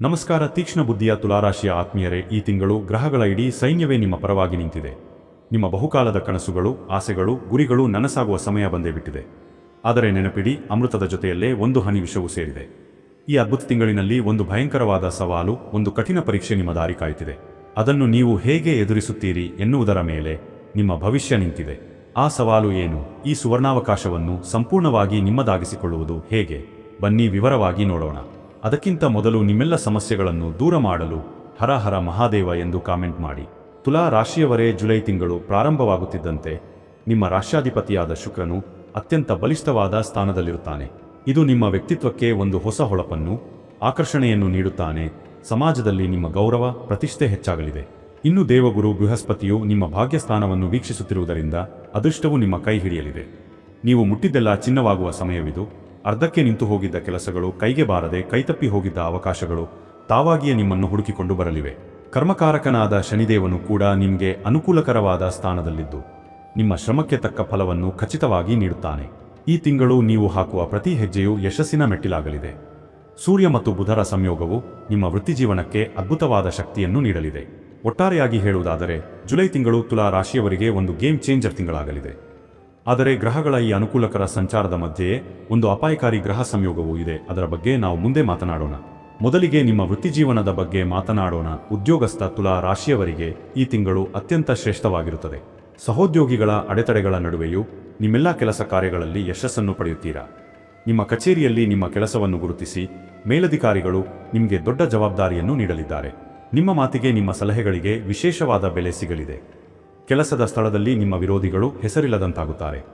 ನಮಸ್ಕಾರ, ತೀಕ್ಷ್ಣ ಬುದ್ಧಿಯ ತುಲಾರಾಶಿಯ ಆತ್ಮೀಯರೇ, ಈ ತಿಂಗಳು ಗ್ರಹಗಳ ಇಡೀ ಸೈನ್ಯವೇ ನಿಮ್ಮ ಪರವಾಗಿ ನಿಂತಿದೆ. ನಿಮ್ಮ ಬಹುಕಾಲದ ಕನಸುಗಳು, ಆಸೆಗಳು, ಗುರಿಗಳು ನನಸಾಗುವ ಸಮಯ ಬಂದೇ ಬಿಟ್ಟಿದೆ. ಆದರೆ ನೆನಪಿಡಿ, ಅಮೃತದ ಜೊತೆಯಲ್ಲೇ ಒಂದು ಹನಿ ವಿಷವೂ ಸೇರಿದೆ. ಈ ಅದ್ಭುತ ತಿಂಗಳಿನಲ್ಲಿ ಒಂದು ಭಯಂಕರವಾದ ಸವಾಲು, ಒಂದು ಕಠಿಣ ಪರೀಕ್ಷೆ ನಿಮ್ಮ ದಾರಿ ಕಾಯುತ್ತಿದೆ ಅದನ್ನು ನೀವು ಹೇಗೆ ಎದುರಿಸುತ್ತೀರಿ ಎನ್ನುವುದರ ಮೇಲೆ ನಿಮ್ಮ ಭವಿಷ್ಯ ನಿಂತಿದೆ. ಆ ಸವಾಲು ಏನು? ಈ ಸುವರ್ಣಾವಕಾಶವನ್ನು ಸಂಪೂರ್ಣವಾಗಿ ನಿಮ್ಮದಾಗಿಸಿಕೊಳ್ಳುವುದು ಹೇಗೆ? ಬನ್ನಿ ವಿವರವಾಗಿ ನೋಡೋಣ. ಅದಕ್ಕಿಂತ ಮೊದಲು ನಿಮ್ಮೆಲ್ಲ ಸಮಸ್ಯೆಗಳನ್ನು ದೂರ ಮಾಡಲು ಹರಹರ ಹರ ಮಹಾದೇವ ಎಂದು ಕಾಮೆಂಟ್ ಮಾಡಿ. ತುಲಾ ರಾಶಿಯವರೇ ಜುಲೈ ತಿಂಗಳು ಪ್ರಾರಂಭವಾಗುತ್ತಿದ್ದಂತೆ ನಿಮ್ಮ ರಾಷ್ಟ್ರಾಧಿಪತಿಯಾದ ಶುಕ್ರನು ಅತ್ಯಂತ ಬಲಿಷ್ಠವಾದ ಸ್ಥಾನದಲ್ಲಿರುತ್ತಾನೆ. ಇದು ನಿಮ್ಮ ವ್ಯಕ್ತಿತ್ವಕ್ಕೆ ಒಂದು ಹೊಸ ಹೊಳಪನ್ನು, ಆಕರ್ಷಣೆಯನ್ನು ನೀಡುತ್ತಾನೆ. ಸಮಾಜದಲ್ಲಿ ನಿಮ್ಮ ಗೌರವ, ಪ್ರತಿಷ್ಠೆ ಹೆಚ್ಚಾಗಲಿದೆ. ಇನ್ನು ದೇವಗುರು ಬೃಹಸ್ಪತಿಯು ನಿಮ್ಮ ಭಾಗ್ಯಸ್ಥಾನವನ್ನು ವೀಕ್ಷಿಸುತ್ತಿರುವುದರಿಂದ ಅದೃಷ್ಟವು ನಿಮ್ಮ ಕೈ ಹಿಡಿಯಲಿದೆ. ನೀವು ಮುಟ್ಟಿದ್ದೆಲ್ಲ ಚಿನ್ನವಾಗುವ ಸಮಯವಿದು. ಅರ್ಧಕ್ಕೆ ನಿಂತು ಹೋಗಿದ್ದ ಕೆಲಸಗಳು ಕೈಗೆ ಬಾರದೆ ಕೈತಪ್ಪಿ ಹೋಗಿದ್ದ ಅವಕಾಶಗಳು ತಾವಾಗಿಯೇ ನಿಮ್ಮನ್ನು ಹುಡುಕಿಕೊಂಡು ಬರಲಿವೆ. ಕರ್ಮಕಾರಕನಾದ ಶನಿದೇವನು ಕೂಡ ನಿಮಗೆ ಅನುಕೂಲಕರವಾದ ಸ್ಥಾನದಲ್ಲಿದ್ದು, ನಿಮ್ಮ ಶ್ರಮಕ್ಕೆ ತಕ್ಕ ಫಲವನ್ನು ಖಚಿತವಾಗಿ ನೀಡುತ್ತಾನೆ. ಈ ತಿಂಗಳು ನೀವು ಹಾಕುವ ಪ್ರತಿ ಹೆಜ್ಜೆಯು ಯಶಸ್ಸಿನ ಮೆಟ್ಟಿಲಾಗಲಿದೆ. ಸೂರ್ಯ ಮತ್ತು ಬುಧರ ಸಂಯೋಗವು ನಿಮ್ಮ ವೃತ್ತಿಜೀವನಕ್ಕೆ ಅದ್ಭುತವಾದ ಶಕ್ತಿಯನ್ನು ನೀಡಲಿದೆ. ಒಟ್ಟಾರೆಯಾಗಿ ಹೇಳುವುದಾದರೆ, ಜುಲೈ ತಿಂಗಳು ತುಲಾ ರಾಶಿಯವರಿಗೆ ಒಂದು ಗೇಮ್ ಚೇಂಜರ್ ತಿಂಗಳಾಗಲಿದೆ. ಆದರೆ ಗ್ರಹಗಳ ಈ ಅನುಕೂಲಕರ ಸಂಚಾರದ ಮಧ್ಯೆ ಒಂದು ಅಪಾಯಕಾರಿ ಗ್ರಹ ಸಂಯೋಗವೂ ಇದೆ. ಅದರ ಬಗ್ಗೆ ನಾವು ಮುಂದೆ ಮಾತನಾಡೋಣ. ಮೊದಲಿಗೆ ನಿಮ್ಮ ವೃತ್ತಿಜೀವನದ ಬಗ್ಗೆ ಮಾತನಾಡೋಣ. ಉದ್ಯೋಗಸ್ಥ ತುಲಾ ರಾಶಿಯವರಿಗೆ ಈ ತಿಂಗಳು ಅತ್ಯಂತ ಶ್ರೇಷ್ಠವಾಗಿರುತ್ತದೆ. ಸಹೋದ್ಯೋಗಿಗಳ ಅಡೆತಡೆಗಳ ನಡುವೆಯೂ ನಿಮ್ಮೆಲ್ಲ ಕೆಲಸ ಕಾರ್ಯಗಳಲ್ಲಿ ಯಶಸ್ಸನ್ನು ಪಡೆಯುತ್ತೀರಾ? ನಿಮ್ಮ ಕಚೇರಿಯಲ್ಲಿ ನಿಮ್ಮ ಕೆಲಸವನ್ನು ಗುರುತಿಸಿ ಮೇಲಧಿಕಾರಿಗಳು ನಿಮಗೆ ದೊಡ್ಡ ಜವಾಬ್ದಾರಿಯನ್ನು ನೀಡಲಿದ್ದಾರೆ. ನಿಮ್ಮ ಮಾತಿಗೆ ನಿಮ್ಮ ಸಲಹೆಗಳಿಗೆ ವಿಶೇಷವಾದ ಬೆಲೆ ಸಿಗಲಿದೆ. ಕೆಲಸದ ಸ್ಥಳದಲ್ಲಿ ನಿಮ್ಮ ವಿರೋಧಿಗಳು ಹೆಸರಿಲ್ಲದಂತಾಗುತ್ತಾರೆ.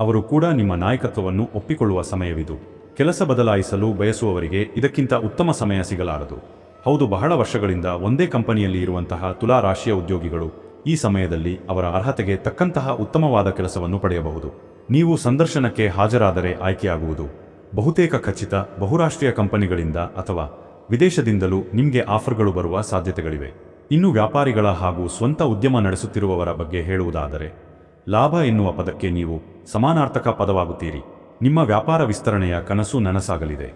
ಅವರು ಕೂಡ ನಿಮ್ಮ ನಾಯಕತ್ವವನ್ನು ಒಪ್ಪಿಕೊಳ್ಳುವ ಸಮಯವಿದು. ಕೆಲಸ ಬದಲಾಯಿಸಲು ಬಯಸುವವರಿಗೆ ಇದಕ್ಕಿಂತ ಉತ್ತಮ ಸಮಯ ಸಿಗಲಾರದು. ಹೌದು, ಬಹಳ ವರ್ಷಗಳಿಂದ ಒಂದೇ ಕಂಪನಿಯಲ್ಲಿ ಇರುವಂತಹ ತುಲಾ ರಾಶಿಯ ಉದ್ಯೋಗಿಗಳು ಈ ಸಮಯದಲ್ಲಿ ಅವರ ಅರ್ಹತೆಗೆ ತಕ್ಕಂತಹ ಉತ್ತಮವಾದ ಕೆಲಸವನ್ನು ಪಡೆಯಬಹುದು. ನೀವು ಸಂದರ್ಶನಕ್ಕೆ ಹಾಜರಾದರೆ ಆಯ್ಕೆಯಾಗುವುದು. ಬಹುತೇಕ ಖಚಿತ ಬಹುರಾಷ್ಟ್ರೀಯ ಕಂಪನಿಗಳಿಂದ ಅಥವಾ ವಿದೇಶದಿಂದಲೂ ನಿಮಗೆ ಆಫರ್ಗಳು ಬರುವ ಸಾಧ್ಯತೆಗಳಿವೆ. ಇನ್ನು ವ್ಯಾಪಾರಿಗಳ ಹಾಗೂ ಸ್ವಂತ ಉದ್ಯಮ ನಡೆಸುತ್ತಿರುವವರ ಬಗ್ಗೆ ಹೇಳುವುದಾದರೆ, ಲಾಭ ಎನ್ನುವ ಪದಕ್ಕೆ ನೀವು ಸಮಾನಾರ್ಥಕ ಪದವಾಗುತ್ತೀರಿ. ನಿಮ್ಮ ವ್ಯಾಪಾರ ವಿಸ್ತರಣೆಯ ಕನಸು ನನಸಾಗಲಿದೆ.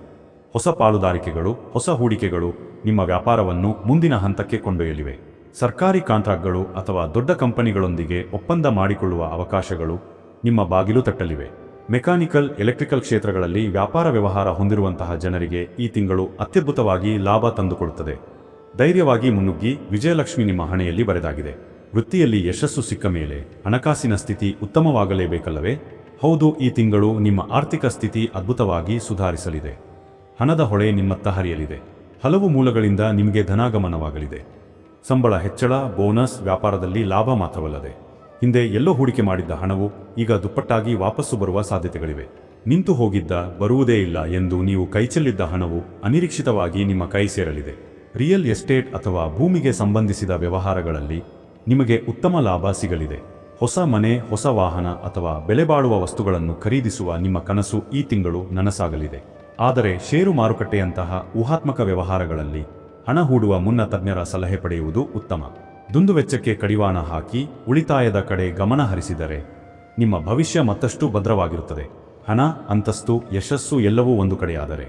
ಹೊಸ ಪಾಲುದಾರಿಕೆಗಳು, ಹೊಸ ಹೂಡಿಕೆಗಳು ನಿಮ್ಮ ವ್ಯಾಪಾರವನ್ನು ಮುಂದಿನ ಹಂತಕ್ಕೆ ಕೊಂಡೊಯ್ಯಲಿವೆ. ಸರ್ಕಾರಿ ಕಾಂಟ್ರಾಕ್ಟ್ಗಳು ಅಥವಾ ದೊಡ್ಡ ಕಂಪನಿಗಳೊಂದಿಗೆ ಒಪ್ಪಂದ ಮಾಡಿಕೊಳ್ಳುವ ಅವಕಾಶಗಳು ನಿಮ್ಮ ಬಾಗಿಲು ತಟ್ಟಲಿವೆ. ಮೆಕ್ಯಾನಿಕಲ್, ಎಲೆಕ್ಟ್ರಿಕಲ್ ಕ್ಷೇತ್ರಗಳಲ್ಲಿ ವ್ಯಾಪಾರ ವ್ಯವಹಾರ ಹೊಂದಿರುವಂತಹ ಜನರಿಗೆ ಈ ತಿಂಗಳು ಅತ್ಯದ್ಭುತವಾಗಿ ಲಾಭ ತಂದುಕೊಡುತ್ತದೆ. ಧೈರ್ಯವಾಗಿ ಮುನ್ನುಗ್ಗಿ ವಿಜಯಲಕ್ಷ್ಮಿ ನಿಮ್ಮ ಹಣೆಯಲ್ಲಿ ಬರೆದಾಗಿದೆ. ವೃತ್ತಿಯಲ್ಲಿ ಯಶಸ್ಸು ಸಿಕ್ಕ ಮೇಲೆ ಹಣಕಾಸಿನ ಸ್ಥಿತಿ ಉತ್ತಮವಾಗಲೇಬೇಕಲ್ಲವೇ? ಹೌದು, ಈ ತಿಂಗಳು ನಿಮ್ಮ ಆರ್ಥಿಕ ಸ್ಥಿತಿ ಅದ್ಭುತವಾಗಿ ಸುಧಾರಿಸಲಿದೆ. ಹಣದ ಹೊಳೆ ನಿಮ್ಮತ್ತ ಹರಿಯಲಿದೆ. ಹಲವು ಮೂಲಗಳಿಂದ ನಿಮಗೆ ಧನಾಗಮನವಾಗಲಿದೆ. ಸಂಬಳ ಹೆಚ್ಚಳ, ಬೋನಸ್, ವ್ಯಾಪಾರದಲ್ಲಿ ಲಾಭ ಮಾತ್ರವಲ್ಲದೆ. ಹಿಂದೆ ಎಲ್ಲೋ ಹೂಡಿಕೆ ಮಾಡಿದ್ದ ಹಣವು ಈಗ ದುಪ್ಪಟ್ಟಾಗಿ ವಾಪಸ್ಸು ಬರುವ ಸಾಧ್ಯತೆಗಳಿವೆ. ನಿಂತು ಹೋಗಿದ್ದ ಬರುವುದೇ ಇಲ್ಲ ಎಂದು ನೀವು ಕೈಚೆಲ್ಲಿದ್ದ ಹಣವು ಅನಿರೀಕ್ಷಿತವಾಗಿ ನಿಮ್ಮ ಕೈ ಸೇರಲಿದೆ. ರಿಯಲ್ ಎಸ್ಟೇಟ್ ಅಥವಾ ಭೂಮಿಗೆ ಸಂಬಂಧಿಸಿದ ವ್ಯವಹಾರಗಳಲ್ಲಿ ನಿಮಗೆ ಉತ್ತಮ ಲಾಭ ಸಿಗಲಿದೆ. ಹೊಸ ಮನೆ, ಹೊಸ ವಾಹನ ಅಥವಾ ಬೆಲೆಬಾಳುವ ವಸ್ತುಗಳನ್ನು ಖರೀದಿಸುವ ನಿಮ್ಮ ಕನಸು ಈ ತಿಂಗಳು ನನಸಾಗಲಿದೆ. ಆದರೆ ಷೇರು ಮಾರುಕಟ್ಟೆಯಂತಹ ಊಹಾತ್ಮಕ ವ್ಯವಹಾರಗಳಲ್ಲಿ ಹಣ ಹೂಡುವ ಮುನ್ನ ತಜ್ಞರ ಸಲಹೆ ಪಡೆಯುವುದು ಉತ್ತಮ. ದುಂದುವೆಚ್ಚಕ್ಕೆ ಕಡಿವಾಣ ಹಾಕಿ ಉಳಿತಾಯದ ಕಡೆ ಗಮನ ಹರಿಸಿದರೆ ನಿಮ್ಮ ಭವಿಷ್ಯ ಮತ್ತಷ್ಟು ಭದ್ರವಾಗಿರುತ್ತದೆ. ಹಣ, ಅಂತಸ್ತು, ಯಶಸ್ಸು ಎಲ್ಲವೂ ಒಂದು ಕಡೆಯಾದರೆ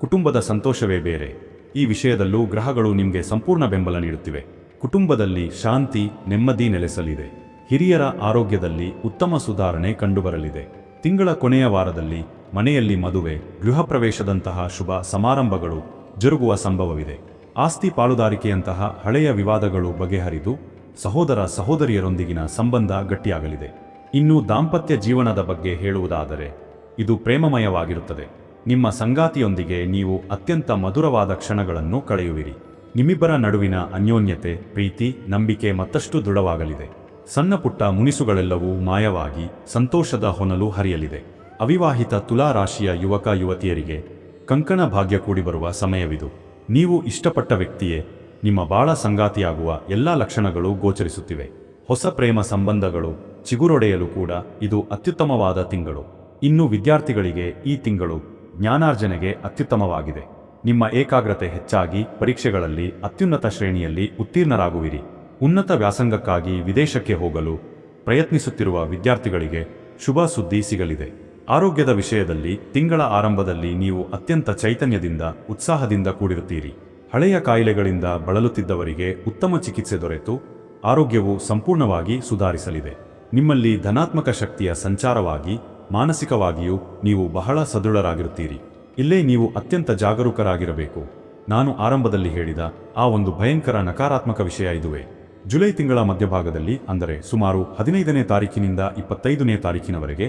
ಕುಟುಂಬದ ಸಂತೋಷವೇ ಬೇರೆ. ಈ ವಿಷಯದಲ್ಲೂ ಗ್ರಹಗಳು ನಿಮಗೆ ಸಂಪೂರ್ಣ ಬೆಂಬಲ ನೀಡುತ್ತಿವೆ. ಕುಟುಂಬದಲ್ಲಿ ಶಾಂತಿ, ನೆಮ್ಮದಿ ನೆಲೆಸಲಿದೆ. ಹಿರಿಯರ ಆರೋಗ್ಯದಲ್ಲಿ ಉತ್ತಮ ಸುಧಾರಣೆ ಕಂಡುಬರಲಿದೆ. ತಿಂಗಳ ಕೊನೆಯ ವಾರದಲ್ಲಿ ಮನೆಯಲ್ಲಿ ಮದುವೆ, ಗೃಹ ಪ್ರವೇಶದಂತಹ ಶುಭ ಸಮಾರಂಭಗಳು ಜರುಗುವ ಸಂಭವವಿದೆ. ಆಸ್ತಿ ಪಾಲುದಾರಿಕೆಯಂತಹ ಹಳೆಯ ವಿವಾದಗಳು ಬಗೆಹರಿದು ಸಹೋದರ ಸಹೋದರಿಯರೊಂದಿಗಿನ ಸಂಬಂಧ ಗಟ್ಟಿಯಾಗಲಿದೆ. ಇನ್ನು ದಾಂಪತ್ಯ ಜೀವನದ ಬಗ್ಗೆ ಹೇಳುವುದಾದರೆ, ಇದು ಪ್ರೇಮಮಯವಾಗಿರುತ್ತದೆ. ನಿಮ್ಮ ಸಂಗಾತಿಯೊಂದಿಗೆ ನೀವು ಅತ್ಯಂತ ಮಧುರವಾದ ಕ್ಷಣಗಳನ್ನು ಕಳೆಯುವಿರಿ. ನಿಮ್ಮಿಬ್ಬರ ನಡುವಿನ ಅನ್ಯೋನ್ಯತೆ, ಪ್ರೀತಿ, ನಂಬಿಕೆ ಮತ್ತಷ್ಟು ದೃಢವಾಗಲಿದೆ. ಸಣ್ಣ ಪುಟ್ಟ ಮುನಿಸುಗಳೆಲ್ಲವೂ ಮಾಯವಾಗಿ, ಸಂತೋಷದ ಹೊನಲು ಹರಿಯಲಿದೆ. ಅವಿವಾಹಿತ ತುಲಾ ರಾಶಿಯ ಯುವಕ ಯುವತಿಯರಿಗೆ ಕಂಕಣ ಭಾಗ್ಯ ಕೂಡಿಬರುವ ಸಮಯವಿದು. ನೀವು ಇಷ್ಟಪಟ್ಟ ವ್ಯಕ್ತಿಯೇ, ನಿಮ್ಮ ಬಾಳ ಸಂಗಾತಿಯಾಗುವ ಎಲ್ಲ ಲಕ್ಷಣಗಳು ಗೋಚರಿಸುತ್ತಿವೆ. ಹೊಸ ಪ್ರೇಮ ಸಂಬಂಧಗಳು ಚಿಗುರೊಡೆಯಲು ಕೂಡ ಇದು ಅತ್ಯುತ್ತಮವಾದ ತಿಂಗಳು. ಇನ್ನು ವಿದ್ಯಾರ್ಥಿಗಳಿಗೆ ಈ ತಿಂಗಳು ಜ್ಞಾನಾರ್ಜನೆಗೆ ಅತ್ಯುತ್ತಮವಾಗಿದೆ. ನಿಮ್ಮ ಏಕಾಗ್ರತೆ ಹೆಚ್ಚಾಗಿ ಪರೀಕ್ಷೆಗಳಲ್ಲಿ ಅತ್ಯುನ್ನತ ಶ್ರೇಣಿಯಲ್ಲಿ ಉತ್ತೀರ್ಣರಾಗುವಿರಿ. ಉನ್ನತ ವ್ಯಾಸಂಗಕ್ಕಾಗಿ ವಿದೇಶಕ್ಕೆ ಹೋಗಲು ಪ್ರಯತ್ನಿಸುತ್ತಿರುವ ವಿದ್ಯಾರ್ಥಿಗಳಿಗೆ ಶುಭ ಸುದ್ದಿ ಸಿಗಲಿದೆ. ಆರೋಗ್ಯದ ವಿಷಯದಲ್ಲಿ ತಿಂಗಳ ಆರಂಭದಲ್ಲಿ ನೀವು ಅತ್ಯಂತ ಚೈತನ್ಯದಿಂದ, ಉತ್ಸಾಹದಿಂದ ಕೂಡಿರುತ್ತೀರಿ. ಹಳೆಯ ಕಾಯಿಲೆಗಳಿಂದ ಬಳಲುತ್ತಿದ್ದವರಿಗೆ ಉತ್ತಮ ಚಿಕಿತ್ಸೆ ದೊರೆತು, ಆರೋಗ್ಯವು ಸಂಪೂರ್ಣವಾಗಿ ಸುಧಾರಿಸಲಿದೆ. ನಿಮ್ಮಲ್ಲಿ ಧನಾತ್ಮಕ ಶಕ್ತಿಯ ಸಂಚಾರವಾಗಿ ಮಾನಸಿಕವಾಗಿಯೂ ನೀವು ಬಹಳ ಸದೃಢರಾಗಿರುತ್ತೀರಿ. ಇಲ್ಲೇ ನೀವು ಅತ್ಯಂತ ಜಾಗರೂಕರಾಗಿರಬೇಕು. ನಾನು ಆರಂಭದಲ್ಲಿ ಹೇಳಿದ ಆ ಒಂದು ಭಯಂಕರ ನಕಾರಾತ್ಮಕ ವಿಷಯ ಇದುವೇ. ಜುಲೈ ತಿಂಗಳ ಮಧ್ಯಭಾಗದಲ್ಲಿ, ಅಂದರೆ ಸುಮಾರು ಹದಿನೈದನೇ ತಾರೀಕಿನಿಂದ ಇಪ್ಪತ್ತೈದನೇ ತಾರೀಕಿನವರೆಗೆ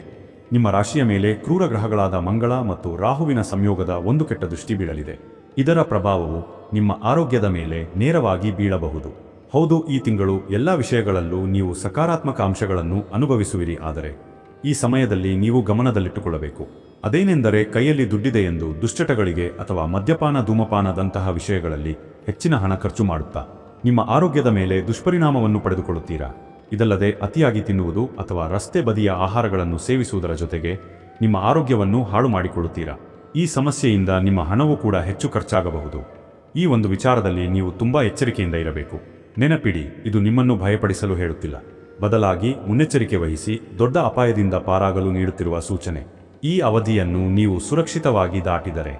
ನಿಮ್ಮ ರಾಶಿಯ ಮೇಲೆ ಕ್ರೂರ ಗ್ರಹಗಳಾದ ಮಂಗಳ ಮತ್ತು ರಾಹುವಿನ ಸಂಯೋಗದ ಒಂದು ಕೆಟ್ಟ ದೃಷ್ಟಿ ಬೀಳಲಿದೆ. ಇದರ ಪ್ರಭಾವವು ನಿಮ್ಮ ಆರೋಗ್ಯದ ಮೇಲೆ ನೇರವಾಗಿ ಬೀಳಬಹುದು. ಹೌದು, ಈ ತಿಂಗಳು ಎಲ್ಲ ವಿಷಯಗಳಲ್ಲೂ ನೀವು ಸಕಾರಾತ್ಮಕ ಅಂಶಗಳನ್ನು ಅನುಭವಿಸುವಿರಿ, ಆದರೆ ಈ ಸಮಯದಲ್ಲಿ ನೀವು ಗಮನದಲ್ಲಿಟ್ಟುಕೊಳ್ಳಬೇಕು. ಅದೇನೆಂದರೆ ಕೈಯಲ್ಲಿ ದುಡ್ಡಿದೆ ಎಂದು ದುಶ್ಚಟಗಳಿಗೆ ಅಥವಾ ಮದ್ಯಪಾನ ಧೂಮಪಾನದಂತಹ ವಿಷಯಗಳಲ್ಲಿ ಹೆಚ್ಚಿನ ಹಣ ಖರ್ಚು ಮಾಡುತ್ತಾ? ನಿಮ್ಮ ಆರೋಗ್ಯದ ಮೇಲೆ ದುಷ್ಪರಿಣಾಮವನ್ನು ಪಡೆದುಕೊಳ್ಳುತ್ತೀರಾ? ಇದಲ್ಲದೆ ಅತಿಯಾಗಿ ತಿನ್ನುವುದು ಅಥವಾ ರಸ್ತೆ ಬದಿಯ ಆಹಾರಗಳನ್ನು ಸೇವಿಸುವುದರ ಜೊತೆಗೆ ನಿಮ್ಮ ಆರೋಗ್ಯವನ್ನು ಹಾಳು ಮಾಡಿಕೊಳ್ಳುತ್ತೀರಾ? ಈ ಸಮಸ್ಯೆಯಿಂದ ನಿಮ್ಮ ಹಣವೂ ಕೂಡ ಹೆಚ್ಚು ಖರ್ಚಾಗಬಹುದು. ಈ ಒಂದು ವಿಚಾರದಲ್ಲಿ ನೀವು ತುಂಬಾ ಎಚ್ಚರಿಕೆಯಿಂದ ಇರಬೇಕು. ನೆನಪಿಡಿ, ಇದು ನಿಮ್ಮನ್ನು ಭಯಪಡಿಸಲು ಹೇಳುತ್ತಿಲ್ಲ. ಬದಲಾಗಿ ಮುನ್ನೆಚ್ಚರಿಕೆ ವಹಿಸಿ ದೊಡ್ಡ ಅಪಾಯದಿಂದ ಪಾರಾಗಲು ನೀಡುತ್ತಿರುವ ಸೂಚನೆ. ಈ ಅವಧಿಯನ್ನು ನೀವು ಸುರಕ್ಷಿತವಾಗಿ ದಾಟಿದರೆ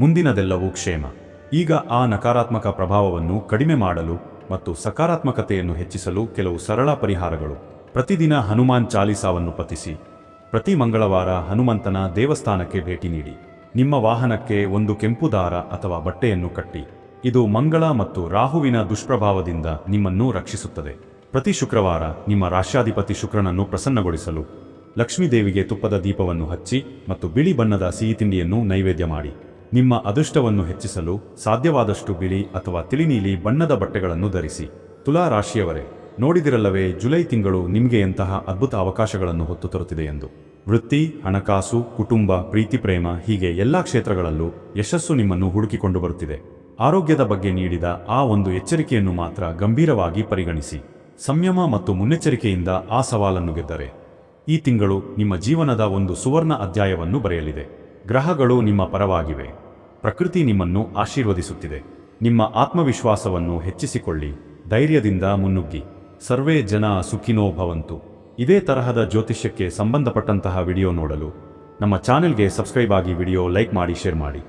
ಮುಂದಿನದೆಲ್ಲವೂ ಕ್ಷೇಮ. ಈಗ ಆ ನಕಾರಾತ್ಮಕ ಪ್ರಭಾವವನ್ನು ಕಡಿಮೆ ಮಾಡಲು ಮತ್ತು ಸಕಾರಾತ್ಮಕತೆಯನ್ನು ಹೆಚ್ಚಿಸಲು ಕೆಲವು ಸರಳ ಪರಿಹಾರಗಳು. ಪ್ರತಿದಿನ ಹನುಮಾನ್ ಚಾಲಿಸಾವನ್ನು ಪತಿಸಿ ಪ್ರತಿ ಮಂಗಳವಾರ ಹನುಮಂತನ ದೇವಸ್ಥಾನಕ್ಕೆ ಭೇಟಿ ನೀಡಿ. ನಿಮ್ಮ ವಾಹನಕ್ಕೆ ಒಂದು ಕೆಂಪು ದಾರ ಅಥವಾ ಬಟ್ಟೆಯನ್ನು ಕಟ್ಟಿ. ಇದು ಮಂಗಳ ಮತ್ತು ರಾಹುವಿನ ದುಷ್ಪ್ರಭಾವದಿಂದ ನಿಮ್ಮನ್ನು ರಕ್ಷಿಸುತ್ತದೆ. ಪ್ರತಿ ಶುಕ್ರವಾರ ನಿಮ್ಮ ರಾಶ್ಯಾಧಿಪತಿ ಶುಕ್ರನನ್ನು ಪ್ರಸನ್ನಗೊಳಿಸಲು ಲಕ್ಷ್ಮೀದೇವಿಗೆ ತುಪ್ಪದ ದೀಪವನ್ನು ಹಚ್ಚಿ ಮತ್ತು ಬಿಳಿ ಬಣ್ಣದ ಸಿಹಿ ತಿಂಡಿಯನ್ನು ನೈವೇದ್ಯ ಮಾಡಿ. ನಿಮ್ಮ ಅದೃಷ್ಟವನ್ನು ಹೆಚ್ಚಿಸಲು ಸಾಧ್ಯವಾದಷ್ಟು ಬಿಳಿ ಅಥವಾ ತಿಳಿನೀಲಿ ಬಣ್ಣದ ಬಟ್ಟೆಗಳನ್ನು ಧರಿಸಿ. ತುಲಾ ರಾಶಿಯವರೇ, ನೋಡಿದಿರಲ್ಲವೇ ಜುಲೈ ತಿಂಗಳು ನಿಮಗೆ ಎಂತಹ ಅದ್ಭುತ ಅವಕಾಶಗಳನ್ನು ಹೊತ್ತು ತರುತ್ತಿದೆ ಎಂದು. ವೃತ್ತಿ, ಹಣಕಾಸು, ಕುಟುಂಬ, ಪ್ರೀತಿ, ಪ್ರೇಮ ಹೀಗೆ ಎಲ್ಲಾ ಕ್ಷೇತ್ರಗಳಲ್ಲೂ ಯಶಸ್ಸು ನಿಮ್ಮನ್ನು ಹುಡುಕಿಕೊಂಡು ಬರುತ್ತಿದೆ. ಆರೋಗ್ಯದ ಬಗ್ಗೆ ನೀಡಿದ ಆ ಒಂದು ಎಚ್ಚರಿಕೆಯನ್ನು ಮಾತ್ರ ಗಂಭೀರವಾಗಿ ಪರಿಗಣಿಸಿ. ಸಂಯಮ ಮತ್ತು ಮುನ್ನೆಚ್ಚರಿಕೆಯಿಂದ ಆ ಸವಾಲನ್ನು ಗೆದ್ದರೆ ಈ ತಿಂಗಳು ನಿಮ್ಮ ಜೀವನದ ಒಂದು ಸುವರ್ಣ ಅಧ್ಯಾಯವನ್ನು ಬರೆಯಲಿದೆ. ಗ್ರಹಗಳು ನಿಮ್ಮ ಪರವಾಗಿವೆ. ಪ್ರಕೃತಿ ನಿಮ್ಮನ್ನು ಆಶೀರ್ವದಿಸುತ್ತಿದೆ. ನಿಮ್ಮ ಆತ್ಮವಿಶ್ವಾಸವನ್ನು ಹೆಚ್ಚಿಸಿಕೊಳ್ಳಿ. ಧೈರ್ಯದಿಂದ ಮುನ್ನುಗ್ಗಿ. ಸರ್ವೇ ಜನ ಸುಖಿನೋ ಭವಂತು. ಇದೇ ತರಹದ ಜ್ಯೋತಿಷ್ಯಕ್ಕೆ ಸಂಬಂಧಪಟ್ಟಂತಹ ವಿಡಿಯೋ ನೋಡಲು ನಮ್ಮ ಚಾನೆಲ್ಗೆ ಸಬ್ಸ್ಕ್ರೈಬ್ ಆಗಿ ವಿಡಿಯೋ ಲೈಕ್ ಮಾಡಿ, ಶೇರ್ ಮಾಡಿ.